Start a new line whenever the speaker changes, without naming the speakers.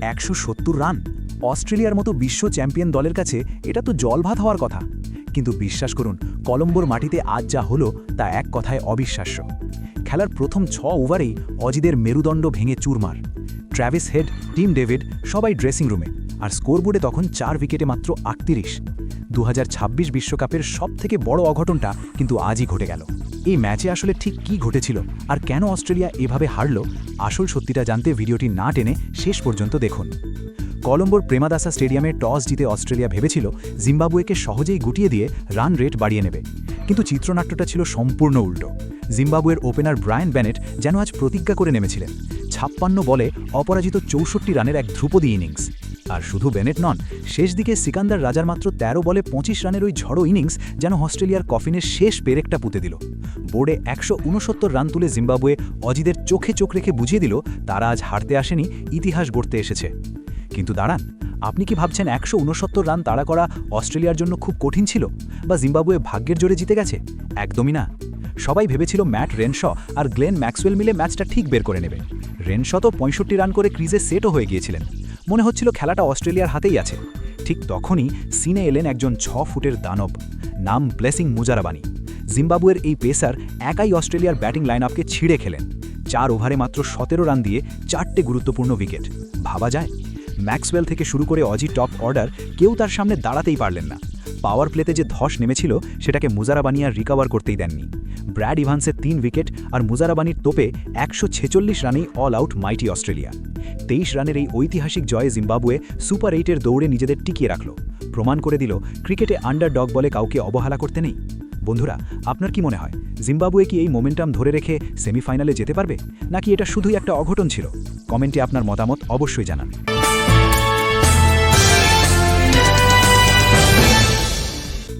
একশো সত্তর রান। অস্ট্রেলিয়ার মতো বিশ্ব চ্যাম্পিয়ন দলের কাছে এটা তো জলভাত হওয়ার কথা। কিন্তু বিশ্বাস করুন, কলম্বোর মাটিতে আজ যা হলো তা এক কথায় অবিশ্বাস্য। খেলার প্রথম ছ ওভারেই অজিদের মেরুদণ্ড ভেঙে চুরমার। ট্র্যাভিস হেড, টিম ডেভিড, সবাই ড্রেসিং রুমে, আর স্কোরবোর্ডে তখন চার উইকেটে মাত্র আটত্রিশ। দু বিশ্বকাপের সবথেকে বড় অঘটনটা কিন্তু আজই ঘটে গেল। এই ম্যাচে আসলে ঠিক কি ঘটেছিল আর কেন অস্ট্রেলিয়া এভাবে হারল, আসল সত্যিটা জানতে ভিডিওটি না টেনে শেষ পর্যন্ত দেখুন। কলম্বোর প্রেমাদাসা স্টেডিয়ামে টস জিতে অস্ট্রেলিয়া ভেবেছিল জিম্বাবুয়েকে সহজেই গুটিয়ে দিয়ে রান রেট বাড়িয়ে নেবে। কিন্তু চিত্রনাট্যটা ছিল সম্পূর্ণ উল্টো। জিম্বাবুয়ের ওপেনার ব্রায়ান ব্যানেট যেন আজ প্রতিজ্ঞা করে নেমেছিলেন। ছাপ্পান্ন বলে অপরাজিত চৌষট্টি রানের এক ধ্রুপদী ইনিংস। আর শুধু বেনেট নন, শেষ দিকে সিকান্দার রাজার মাত্র ১৩ বলে পঁচিশ রানের ওই ঝড়ো ইনিংস যেন অস্ট্রেলিয়ার কফিনের শেষ পেরেকটা পুঁতে দিল। বোর্ডে একশো উনসত্তর রান তুলে জিম্বাবুয়ে অজিদের চোখে চোখ রেখে বুঝিয়ে দিল, তারা আজ হারতে আসেনি, ইতিহাস গড়তে এসেছে। কিন্তু দাঁড়ান, আপনি কি ভাবছেন একশো উনসত্তর রান তাড়া করা অস্ট্রেলিয়ার জন্য খুব কঠিন ছিল বা জিম্বাবুয়ে ভাগ্যের জোরে জিতে গেছে? একদমই না। সবাই ভেবেছিল ম্যাট রেনশ আর গ্লেন ম্যাক্সওয়েল মিলে ম্যাচটা ঠিক বের করে নেবে। রেনশ তো পঁয়ষট্টি রান করে ক্রিজে সেটও হয়ে গিয়েছিলেন। মনে হচ্ছিল খেলাটা অস্ট্রেলিয়ার হাতেই আছে। ঠিক তখনই সিনে এলেন একজন ছ ফুটের দানব, নাম ব্লেসিং মুজারাবানি। জিম্বাবুয়ের এই পেসার একাই অস্ট্রেলিয়ার ব্যাটিং লাইন আপকে ছিঁড়ে খেলেন। চার ওভারে মাত্র সতেরো রান দিয়ে চারটে গুরুত্বপূর্ণ উইকেট। ভাবা যায়, ম্যাক্সওয়েল থেকে শুরু করে অজি টপ অর্ডার কেউ তার সামনে দাঁড়াতেই পারলেন না। পাওয়ার প্লেতে যে ধস নেমেছিল, সেটাকে মুজারাবানি আর রিকভার করতেই দেননি। ব্র্যাড ইভান্সের তিন উইকেট আর মুজারাবানির তোপে একশো ছেচল্লিশ রানেই অল আউট মাইটি অস্ট্রেলিয়া। তেইশ রানের এই ঐতিহাসিক জয়ে জিম্বাবুয়ে সুপার এইটের দৌড়ে নিজেদের টিকিয়ে রাখল। প্রমাণ করে দিল, ক্রিকেটে আন্ডার ডগ বলে কাউকে অবহেলা করতে নেই। বন্ধুরা, আপনার কি মনে হয়, জিম্বাবুয়ে কি এই মোমেন্টাম ধরে রেখে সেমিফাইনালে যেতে পারবে? নাকি এটা শুধুই একটা অঘটন ছিল? কমেন্টে আপনার মতামত অবশ্যই জানান।